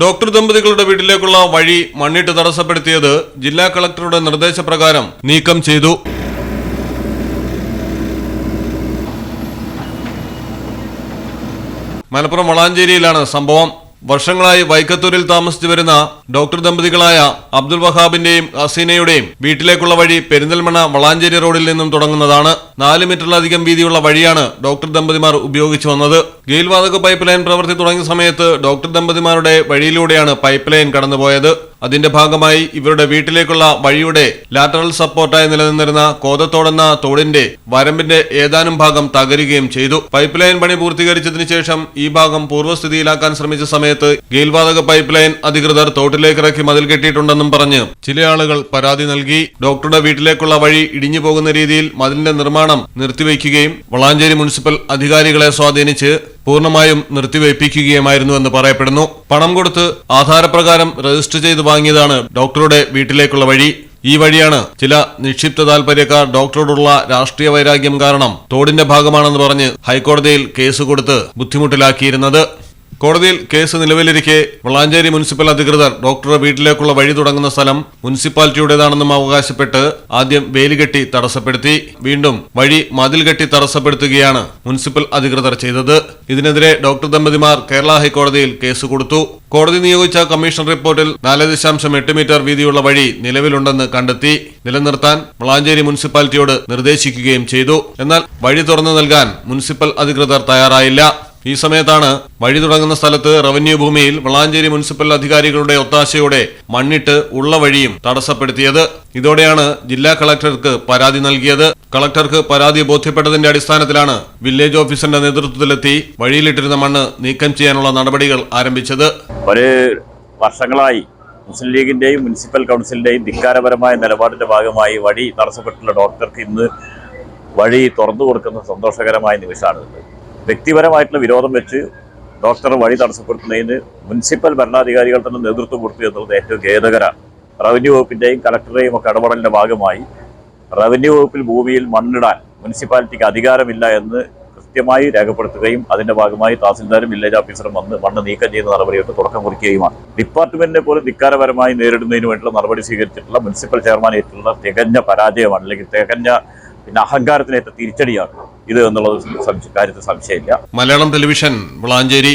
Doctor ദമ്പതികളുടെ വീട്ടിലേക്കുള്ള വഴി മണ്ണിട്ട് തടസ്സപ്പെടുത്തിയത് ജില്ലാ കളക്ടറുടെ നിർദ്ദേശപ്രകാരം നീക്കം ചെയ്തു. മലപ്പുറം വളാഞ്ചേരിയിലാണ് സംഭവം. വർഷങ്ങളായി വൈക്കത്തൂരിൽ താമസിച്ചു വരുന്ന ഡോക്ടർ ദമ്പതികളായ അബ്ദുൽ വഹാബിന്റെയും ഹസീനയുടെയും വീട്ടിലേക്കുള്ള വഴി പെരിന്തൽമണ്ണ വളാഞ്ചേരി റോഡിൽ നിന്നും തുടങ്ങുന്നതാണ്. നാല് മീറ്ററിലധികം വീതിയുള്ള വഴിയാണ് ഡോക്ടർ ദമ്പതിമാർ ഉപയോഗിച്ചു വന്നത്. ഗെയിൽ വാതക പൈപ്പ് ലൈൻ പ്രവൃത്തി തുടങ്ങിയ സമയത്ത് ഡോക്ടർ ദമ്പതിമാരുടെ വഴിയിലൂടെയാണ് പൈപ്പ് ലൈൻ കടന്നുപോയത്. അതിന്റെ ഭാഗമായി ഇവരുടെ വീട്ടിലേക്കുള്ള വഴിയുടെ ലാറ്ററൽ സപ്പോർട്ടായി നിലനിന്നിരുന്ന കോതത്തോടെന്ന തോടിന്റെ വരമ്പിന്റെ ഏതാനും ഭാഗം തകരുകയും ചെയ്തു. പൈപ്പ് ലൈൻ പണി പൂർത്തീകരിച്ചതിനു ശേഷം ഈ ഭാഗം പൂർവസ്ഥിതിയിലാക്കാൻ ശ്രമിച്ച സമയത്ത് ഗെയിൽവാതക പൈപ്പ് ലൈൻ അധികൃതർ തോട്ടിലേക്ക് ഇറക്കി മതിൽ കെട്ടിയിട്ടുണ്ടെന്നും പറഞ്ഞ് ചില ആളുകൾ പരാതി നൽകി. ഡോക്ടറുടെ വീട്ടിലേക്കുള്ള വഴി ഇടിഞ്ഞു പോകുന്ന രീതിയിൽ മതിലിന്റെ നിർമ്മാണം നിർത്തിവെക്കുകയും വളാഞ്ചേരി മുനിസിപ്പൽ അധികാരികളെ സ്വാധീനിച്ച് പൂർണമായും നിർത്തിവയ്പ്പിക്കുകയുമായിരുന്നുവെന്ന് പറയപ്പെടുന്നു. പണം കൊടുത്ത് ആധാരപ്രകാരം രജിസ്റ്റർ ചെയ്ത് വാങ്ങിയതാണ് ഡോക്ടറുടെ വീട്ടിലേക്കുള്ള വഴി. ഈ വഴിയാണ് ചില നിക്ഷിപ്ത താൽപര്യക്കാർ ഡോക്ടറോടുള്ള രാഷ്ട്രീയ വൈരാഗ്യം കാരണം തോടിന്റെ ഭാഗമാണെന്ന് പറഞ്ഞ് ഹൈക്കോടതിയിൽ കേസ് കൊടുത്ത് ബുദ്ധിമുട്ടിലാക്കിയിരുന്നത്. കോടതിയിൽ കേസ് നിലവിലിരിക്കെ വളാഞ്ചേരി മുനിസിപ്പൽ അധികൃതർ ഡോക്ടറുടെ വീട്ടിലേക്കുള്ള വഴി തുടങ്ങുന്ന സ്ഥലം മുനിസിപ്പാലിറ്റിയുടേതാണെന്നും അവകാശപ്പെട്ട് ആദ്യം വേലികെട്ടി തടസ്സപ്പെടുത്തി വീണ്ടും വഴി മതിൽ കെട്ടി തടസ്സപ്പെടുത്തുകയാണ് മുനിസിപ്പൽ അധികൃതർ ചെയ്തത്. ഇതിനെതിരെ ഡോക്ടർ ദമ്പതിമാർ കേരള ഹൈക്കോടതിയിൽ കേസ് കൊടുത്തു. കോടതി നിയോഗിച്ച കമ്മീഷൻ റിപ്പോർട്ടിൽ നാല് ദശാംശം എട്ട് മീറ്റർ വീതിയുള്ള വഴി നിലവിലുണ്ടെന്ന് കണ്ടെത്തി നിലനിർത്താൻ വളാഞ്ചേരി മുനിസിപ്പാലിറ്റിയോട് നിർദ്ദേശിക്കുകയും ചെയ്തു. എന്നാൽ വഴി തുറന്നു നൽകാൻ മുനിസിപ്പൽ അധികൃതർ തയ്യാറായില്ല. ഈ സമയത്താണ് വഴി തുടങ്ങുന്ന സ്ഥലത്ത് റവന്യൂ ഭൂമിയിൽ വളാഞ്ചേരി മുനിസിപ്പൽ അധികാരികളുടെ ഒത്താശയോടെ മണ്ണിട്ട് ഉള്ള വഴിയും തടസ്സപ്പെടുത്തിയത്. ഇതോടെയാണ് ജില്ലാ കളക്ടർക്ക് പരാതി നൽകിയത്. കളക്ടർക്ക് പരാതി ബോധ്യപ്പെട്ടതിന്റെ അടിസ്ഥാനത്തിലാണ് വില്ലേജ് ഓഫീസറിന്റെ നേതൃത്വത്തിലെത്തി വഴിയിലിട്ടിരുന്ന മണ്ണ് നീക്കം ചെയ്യാനുള്ള നടപടികൾ ആരംഭിച്ചത്. വർഷങ്ങളായി മുസ്ലിം ലീഗിന്റെയും മുനിസിപ്പൽ കൗൺസിലിന്റെയും ധിക്കാരപരമായ നിലപാടിന്റെ ഭാഗമായി വഴി തടസ്സപ്പെട്ടുള്ള ഡോക്ടർക്ക് ഇന്ന് വഴി തുറന്നു കൊടുക്കുന്ന സന്തോഷകരമായ നിമിഷമാണിത്. വ്യക്തിപരമായിട്ടുള്ള വിരോധം വെച്ച് ഡോക്ടർ വഴി തടസ്സപ്പെടുത്തുന്നതിന് മുനിസിപ്പൽ ഭരണാധികാരികൾ തന്നെ നേതൃത്വം കൊടുത്തു എന്നുള്ളത് ഏറ്റവും ഖേദകരമാണ് റവന്യൂ വകുപ്പിന്റെയും കളക്ടറേയും ഒക്കെ ഇടപെടലിന്റെ ഭാഗമായി റവന്യൂ വകുപ്പിൽ ഭൂമിയിൽ മണ്ണിടാൻ മുനിസിപ്പാലിറ്റിക്ക് അധികാരമില്ല എന്ന് കൃത്യമായി രേഖപ്പെടുത്തുകയും അതിന്റെ ഭാഗമായി തഹസിൽദാരും വില്ലേജ് ഓഫീസറും വന്ന് മണ്ണ് നീക്കം ചെയ്യുന്ന നടപടികൾക്ക് തുടക്കം കുറിക്കുകയുമാണ്. ഡിപ്പാർട്ട്മെന്റിനെ പോലും ധിക്കാരപരമായി നേരിടുന്നതിന് വേണ്ടിയുള്ള നടപടി സ്വീകരിച്ചിട്ടുള്ള മുനിസിപ്പൽ ചെയർമാൻ ഏറ്റുള്ള തികഞ്ഞ പരാജയമാണ്. അല്ലെങ്കിൽ തികഞ്ഞ പിന്നെ അഹങ്കാരത്തിനേറ്റ തിരിച്ചടിയാണ്. ഇത് എന്നുള്ളത് കാര്യത്തിൽ സംശയമില്ല. Malayalam television Valanchery.